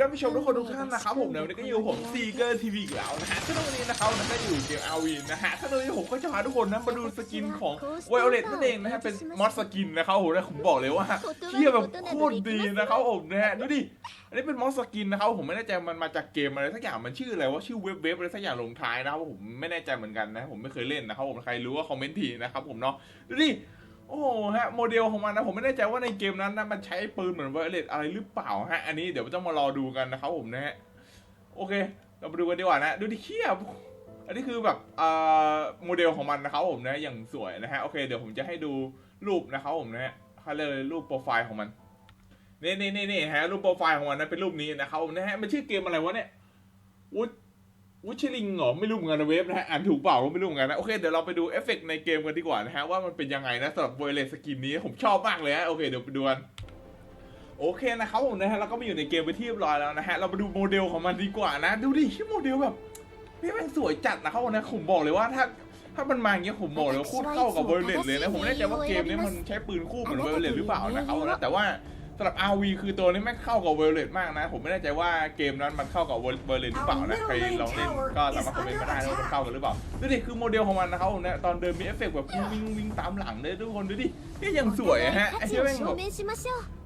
ท่านผู้ชมทุกคนทุกท่านนะครับผมเดี๋ยววันนี้ก็อยู่ผมซีเกอร์ทีวีอีกแล้วนะฮะซึ่งวันนี้นะครับก็อยู่เกมอาวีนนะฮะซึ่งวันนี้ผมก็จะพาทุกคนนะมาดูสกินของไวโอเลตนั่นเองนะฮะเป็นมอสสกินนะครับผมนะผมบอกเลยว่าเที่ยแบบโคตรดีนะครับผมนะฮะดูดิอันนี้เป็นมอสสกินนะครับผมไม่แน่ใจมันมาจากเกมอะไรสักอย่างมันชื่ออะไรว่าชื่อเว็บเว็บอะไรสักอย่างลงท้ายนะครับผมไม่แน่ใจเหมือนกันนะผมไม่เคยเล่นนะครับผมใครรู้ว่าคอมเมนต์ทีนะครับผมเนาะดูดิ โอ้โหฮะโมเดลของมันนะผมไม่แน่ใจว่าในเกมนั้นนะมันใช้ปืนเหมือนไวอเลตอะไรหรือเปล่าฮะอันนี้เดี๋ยวต้องมารอดูกันนะครับผมนะฮะโอเค เรามาดูกันดีกว่านะดูดิเคียบอันนี้คือแบบอ่าโมเดลของมันนะครับผมนะอย่างสวยนะฮะโอเคเดี๋ยวผมจะให้ดูรูปนะครับผมนะฮะเขาเรียกเลยรูปโปรไฟล์ของมันนี่นี่นี่นี่ฮะรูปโปรไฟล์ของมันนะเป็นรูปนี้นะครับผมนะฮะมันชื่อเกมอะไรวะเนี่ยวุฒ วุชลิงเหรอไม่รู้เหมือนกันนะเวฟนะฮะอ่านถูกเปล่าก็ไม่รู้เหมือนกันนะโอเคเดี๋ยวเราไปดูเอฟเฟกต์ในเกมกันดีกว่านะฮะว่ามันเป็นยังไงนะสำหรับโวเลสกินนี้ผมชอบมากเลยฮะโอเคเดี๋ยวไปดูกันโอเคนะครับผมนะฮะเราก็มาอยู่ในเกมไปที่เรียบร้อยแล้วนะฮะเรามาดูโมเดลของมันดีกว่านะ ดูดิชื่อโมเดลแบบนี่มันสวยจัดนะครับผมนะผมบอกเลยว่าถ้าถ้ามันมาอย่างเงี้ยผมบอกเลยว่าโคตรเข้ากับโวเลตเลยนะผมไม่แน่ใจว่าเกมนี้มันใช้ปืนคู่เหมือนโวเลตหรือเปล่านะครับนะแต่ว่า สำหรับ RV คือตัวนี้ไม่เข้ากับเวลเลตมากนะ ผมไม่แน่ใจว่าเกมนั้นมันเข้ากับเวลเลตหรือเปล่านะใครลองเล่นก็สามารถคอมเมนต์มาได้ว่ามันเข้ากันหรือเปล่าดูดิคือโมเดลของมันนะครับเนี่ยตอนเดินมีเอฟเฟกต์แบบวิ่งวิ่งตามหลังเลยทุกคนดูดินี่ยังสวยฮะไอ้เจ้าแม่งแบบ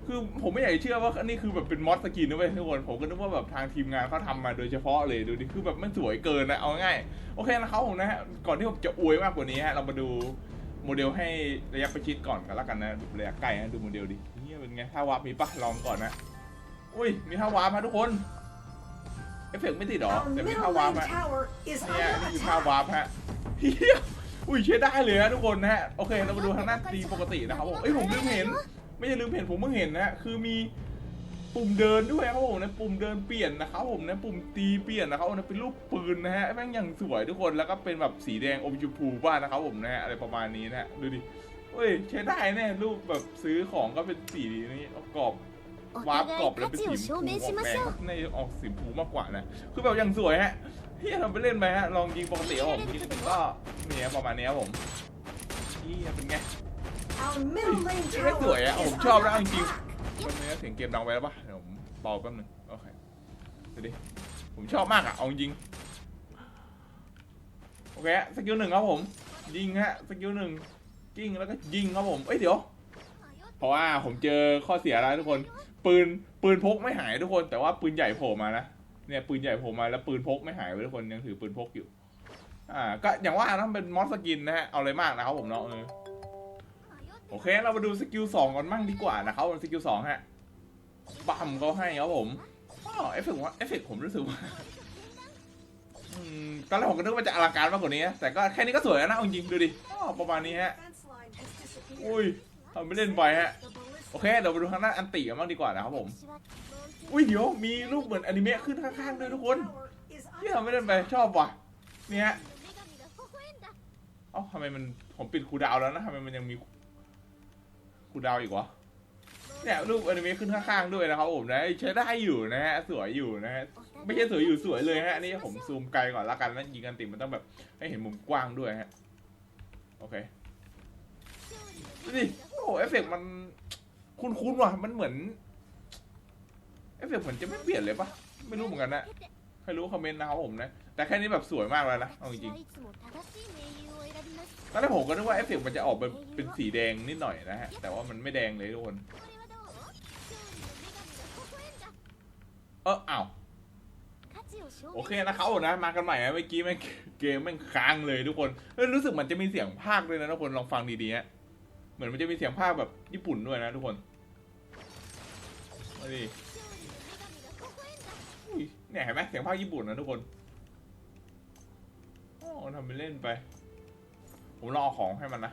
คือผมไม่อยากเชื่อว่าอันนี้คือแบบเป็นมอสสกินนะเว้ยทุกคนผมก็นึกว่าแบบทางทีมงานเขาทำมาโดยเฉพาะเลยดูดิคือแบบมันสวยเกินนะเอาง่ายโอเคนะครับผมนะฮะก่อนที่ผมจะอวยมากกว่านี้ฮะเรามาดู โมเดลให้ระยะประชิดก่อนกันละกันนะระยะใกล้นะดูโมเดลดิเนี่ยเป็นไงท่าวาร์ปมีปะลองก่อนนะอุ้ยมีท่าวาร์ปมาทุกคนเอฟเฟกต์ไม่ติดหรอ Our แต่มี middle ท่าวาร์ป lane ฮะ tower is เนี่ยนี่ under คือท่า attack. วาร์ปฮะเฮียอุ้ยใช้ได้เลยฮะทุกคนนะฮะโอเคเรามาดูทางหน้าตีปกตินะครับผมเอ้ยผมลืมเห็น ไม่ใช่ลืมเห็นผมเพิ่งเห็นนะฮะคือมี ปุ่มเดินด้วยครับผมนะปุ่มเดินเปลี่ยนนะครับผมนะปุ่มตีเปลี่ยนนะครับนะเป็นรูปปืนนะฮะแม่งอย่างสวยทุกคนแล้วก็เป็นแบบสีแดงอมชมพูบ้านนะครับผมนะฮะอะไรประมาณนี้นะฮะดูดิเฮ้ยใช้ได้แน่รูปแบบซื้อของก็เป็นสีนี้กรอบวาร์ปกรอบแล้วเป็นสีชมพูออกแดงในออกสีชมพูมากกว่านะคือแบบอย่างสวยฮะเฮียทำไปเล่นไปฮะลองยิงปกติผมยิงก็เนี่ยประมาณนี้ครับผมนี่เป็นไงเฮ้ยสวยอะผมชอบนะจริง มันนี้เสียงเกมดังไปแล้วปะเดี๋ยวผมเบาแป๊บนึงโอเคดูดิผมชอบมากอะเอาจริงโอเคสกิลหนึ่งครับผม ยิงฮะสกิลหนึ่งยิงแล้วก็ยิงครับผมเอ้ยเดี๋ยว เพราะว่าผมเจอข้อเสียแล้วทุกคน ปืนปืนพกไม่หายทุกคน แต่ว่าปืนใหญ่โผล่มานะเนี่ยปืนใหญ่โผล่มาแล้วปืนพกไม่หายเว้ยทุกคนยังถือปืนพกอยู่อ่าก็อย่างว่านะเป็นมอสสกินนะฮะเอาเลยมากนะครับผมเนาะเออ โอเค เรามาดูสกิลสองก่อนมั่งดีกว่านะครับสกิลสองฮะบัมเขาให้ครับผมเอฟเฟกต์ว่าเอฟเฟกต์ผมรู้สึกว่าตอนแรกผมก็นึกว่าจะอลังการมากกว่านี้ แต่ก็แค่นี้ก็สวยแล้วนะจริงดูดิประมาณนี้ฮะอุ้ยทำไม่เล่นบ่อยฮะโอเคเดี๋ยวไปดูทางหน้าอันตีกันบ้างดีกว่านะครับผม อุ้ยเดี๋ยวมีรูปเหมือนอนิเมะขึ้นข้างๆด้วยทุกคนที่ทำไม่เล่นไปชอบว่ะเนี่ยเอ้าทำไมมันผมปิดคูดาวแล้วนะทำไมมันยังมี คูดาวอีกวะเนี่ยรูปอนิเมะขึ้นข้างๆด้วยนะครับผมนะใช้ได้อยู่นะฮะสวยอยู่นะฮะไม่ใช่สวยอยู่สวยเลยฮะอันนี้ผมซูมไกลก่อนละกันนะยิงกันติมันต้องแบบให้เห็นมุมกว้างด้วยฮะโอเคดูดิโอ้เอฟเฟกต์มันคุ้นๆว่ะมันเหมือนเอฟเฟกต์เหมือนจะไม่เปลี่ยนเลยปะไม่รู้เหมือนกันนะใครรู้คอมเมนต์นะครับผมนะ แต่แค่นี้แบบสวยมากแล้วนะเอาจริงๆตอนแรกผมก็นึกว่าเอฟเฟกมันจะออกเป็นเป็นสีแดงนิดหน่อยนะฮะ แต่ว่ามันไม่แดงเลยทุกคน เอออ้าวโอเคนะเขานะ มากันใหม่ไนะเมื่อกี้แม่งเกมแม่งค้างเลยทุกคนรู้สึกมันจะมีเสียงภาคด้วยนะทุกคนลองฟังดีๆฮะเหมือนมันจะมีเสียงภาคแบบญี่ปุ่นด้วยนะทุกคนนี่เนี่ยเห็นไหมเสียงภาคญี่ปุ่นนะทุกคน ทำไปเล่นไป ผมรอของให้มันนะ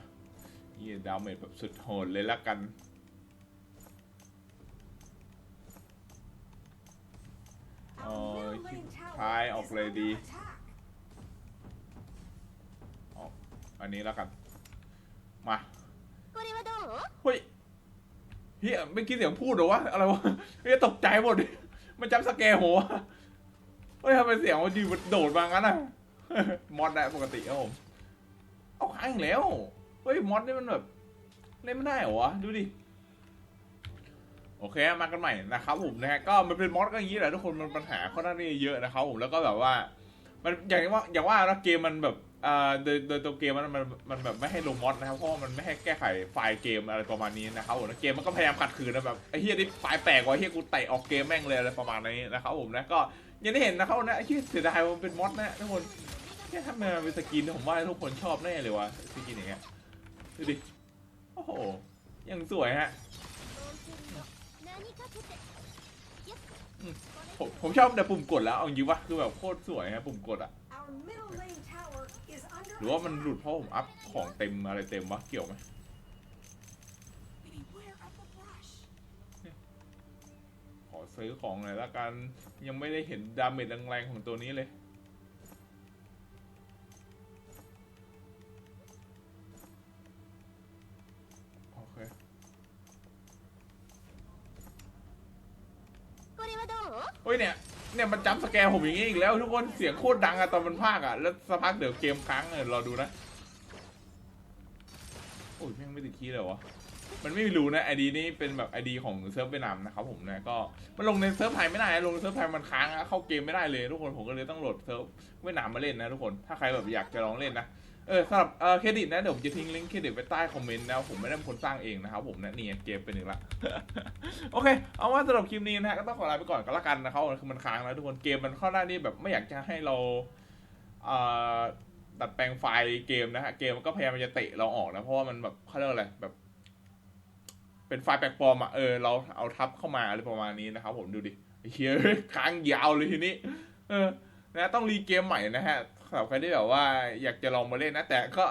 นี่ดาวเมจแบบสุดโหดเลยละกันโอ้ยท้ายออกเลยดีออกอันนี้แล้วกัน มาเฮ้ยเฮียไม่คิดเสียงพูดหรอวะ อะไรวะเฮียตกใจหมด มันจับสเกลหัวเฮ้ยทำไมเสียงมันดีมัโดดมางั้นอะ มอดได้ปกติครับผมเอาค้างอีกแล้ว เฮ้ยมอดนี่มันแบบเล่นไม่ได้เหรอวะดูดิโอเคมากันใหม่นะครับผมนะฮะก็มันเป็นมอสก็อย่างนี้แหละทุกคนมันปัญหาค่อนข้างที่เยอะนะครับผมแล้วก็แบบว่า มันอย่างว่าอย่างว่านะเกมมันแบบอ่าโดยโดยตัวเกมมันมันมันแบบไม่ให้ลงมอสนะครับเพราะว่ามันไม่ให้แก้ไขไฟล์เกมอะไรประมาณนี้นะครับผมแล้วเกมมันก็พยายามขัดขืนนะแบบไอ้เฮียนี่ไฟล์แปลกว่ะเฮียกูเตะออกเกมแม่งเลยอะไรประมาณนี้นะครับผมนะก็ยังได้เห็นนะครับนะไอ้เฮียเสียดายมันเป็นมอสนะทุกคน แค่ทำไมมัเป็นสกินที่ผมว่าทุกคนชอบแน่เลยวะสกินอย่างเงี้ยดูดิโอ้โหยังสวยฮะผมผมชอบแต่ปุ่มกดแล้วเอาอยู่วะคือแบบโคตรสวยฮะปุ่มกดอะหรือว่ามันหลุดเพราะผมอัพของเต็มอะไรเต็มวะเกี่ยวไหมขอซื้อของหน่อยละกันยังไม่ได้เห็นดาเมจแรงๆของตัวนี้เลย เฮ้ยเนี่ยเนี่ยมันจับสแกร์ผมอย่างงี้อีกแล้วทุกคนเสียงโคตรดังอะตอนมันพากอะแล้วสักพักเดี๋ยวเกมค้างเออรอดูนะโอ้ยแม่งไม่ติดคีย์เลยวะมันไม่รู้นะไอดีนี้เป็นแบบไอดีของเซิร์ฟเวียดนามนะครับผมนะก็มันลงในเซิร์ฟไทยไม่ได้นลงในเซิร์ฟไทยมันค้างอะเข้าเกมไม่ได้เลยทุกคนผมก็เลยต้องโหลดเซิร์ฟเวียดนามมาเล่นนะทุกคนถ้าใครแบบอยากจะลองเล่นนะ เออสำหรับเออเครดิตนะเดี๋ยวผมจะทิ้งลิงก์เครดิตไว้ใต้คอมเมนต์นะผมไม่ได้เป็นคนสร้างเองนะครับผมนะนี่ไงเกมเป็นหนึ่งละโอเค เอาว่าสำหรับคลิปนี้นะฮะก็ต้องขอลาไปก่อนก็แล้วกันนะครับคือมันค้างแล้วทุกคนเกมมันข้าหน้านี่แบบไม่อยากจะให้เราเอ่อดัดแปลงไฟล์เกมนะฮะเกมมันก็พยายามจะเตะเราออกนะเพราะว่ามันแบบเขาเรียกอะไรแบบ เป็นไฟล์แปลกปลอมอะเออเราเอาทับเข้ามาอะไรประมาณนี้นะครับผมดูดิเฮียค้างยาวเลยทีนี้ เออนะต้องรีเกมใหม่นะฮะ สำหรับใครที่แบบว่า อยากจะลองมาเล่นนะ แต่ก็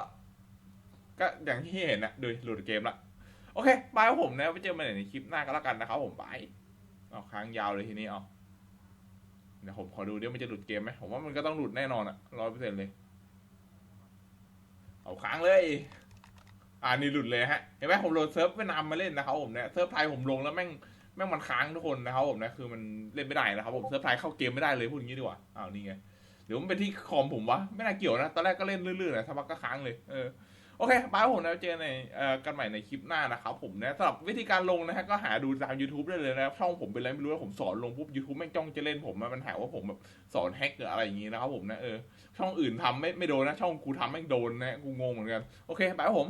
ก็อย่างที่เห็นนะดูหลุดเกมละโอเคบายผมนะไว้เจอกันใหม่ในคลิปหน้าก็แล้วกันนะครับผมบายเอาค้างยาวเลยทีนี้เอาเดี๋ยวผมขอดูเดี๋ยวมันจะหลุดเกมไหมผมว่ามันก็ต้องหลุดแน่นอนอะร้อยเปอร์เซ็นต์เลย เอาค้างเลยอ่านี่หลุดเลยฮะเห็นไหมผมโหลดเซิร์ฟเวียดนามมาเล่นนะครับผมเนี่ยเซิร์ฟไทยผมลงแล้วแม่งแม่งมันค้างทุกคนนะครับผมนะคือมันเล่นไม่ได้นะครับผมเซิร์ฟไทยเข้าเกมไม่ได้เลยพูดอย่างนี้ดีกว่าอ้าวนี่ไง หรือมันเป็นที่คอมผมวะ ไม่น่าเกี่ยวนะ ตอนแรกก็เล่นลื่นๆนะสักพักก็ค้างเลย เออ โอเคบายผมนะเจอในเอ่อกันใหม่ในคลิปหน้านะครับผมนะสำหรับวิธีการลงนะฮะก็หาดูตาม YouTube ได้เลยนะช่องผมเป็นอะไรไม่รู้แล้วผมสอนลงปุ๊บ YouTube แม่งจ้องจะเล่นผมอะมันหาว่าผมแบบสอนแฮกหรืออะไรอย่างงี้นะครับผมนะเออช่องอื่นทำไม่ไม่โดนนะ ช่องกูทำแม่งโดนนะกูงงเหมือนกันโอเคบายผม